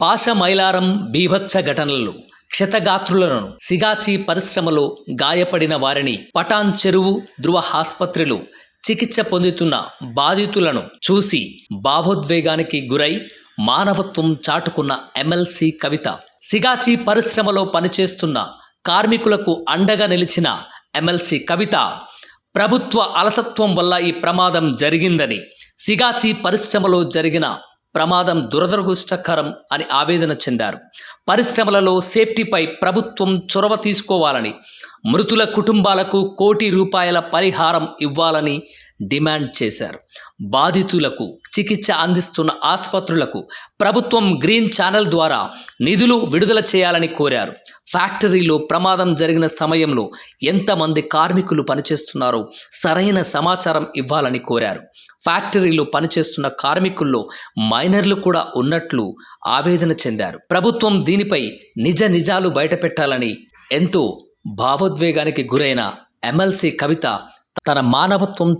పాశమైలారం బీభత్స ఘటనలు క్షతగాత్రులను సిగాచి పరిశ్రమలో గాయపడిన వారిని పటాన్ చెరువు ధృవ ఆసుపత్రిలో చికిత్స పొందుతున్న బాధితులను చూసి భావోద్వేగానికి గురై మానవత్వం చాటుకున్న ఎమ్మెల్సీ కవిత. సిగాచి పరిశ్రమలో పనిచేస్తున్న కార్మికులకు అండగా నిలిచిన ఎమ్మెల్సీ కవిత ప్రభుత్వ అలసత్వం వల్ల ఈ ప్రమాదం జరిగిందని సిగాచి పరిశ్రమలో జరిగిన ప్రమాదం దురదృష్టకరం అని ఆవేదన చెందారు. పరిశ్రమలలో సేఫ్టీపై ప్రభుత్వం చొరవ తీసుకోవాలని మృతుల కుటుంబాలకు కోటి రూపాయల పరిహారం ఇవ్వాలని డిమాండ్ చేశారు. బాధితులకు చికిత్స అందిస్తున్న ఆసుపత్రులకు ప్రభుత్వం గ్రీన్ ఛానల్ ద్వారా నిధులు విడుదల చేయాలని కోరారు. ఫ్యాక్టరీలో ప్రమాదం జరిగిన సమయంలో ఎంతమంది కార్మికులు పనిచేస్తున్నారో సరైన సమాచారం ఇవ్వాలని కోరారు. ఫ్యాక్టరీలో పనిచేస్తున్న కార్మికుల్లో మైనర్లు కూడా ఉన్నట్లు ఆవేదన చెందారు. ప్రభుత్వం దీనిపై నిజ నిజాలు బయటపెట్టాలని ఎంతో భావోద్వేగానికి గురైన ఎమ్మెల్సీ కవిత తన మానవత్వం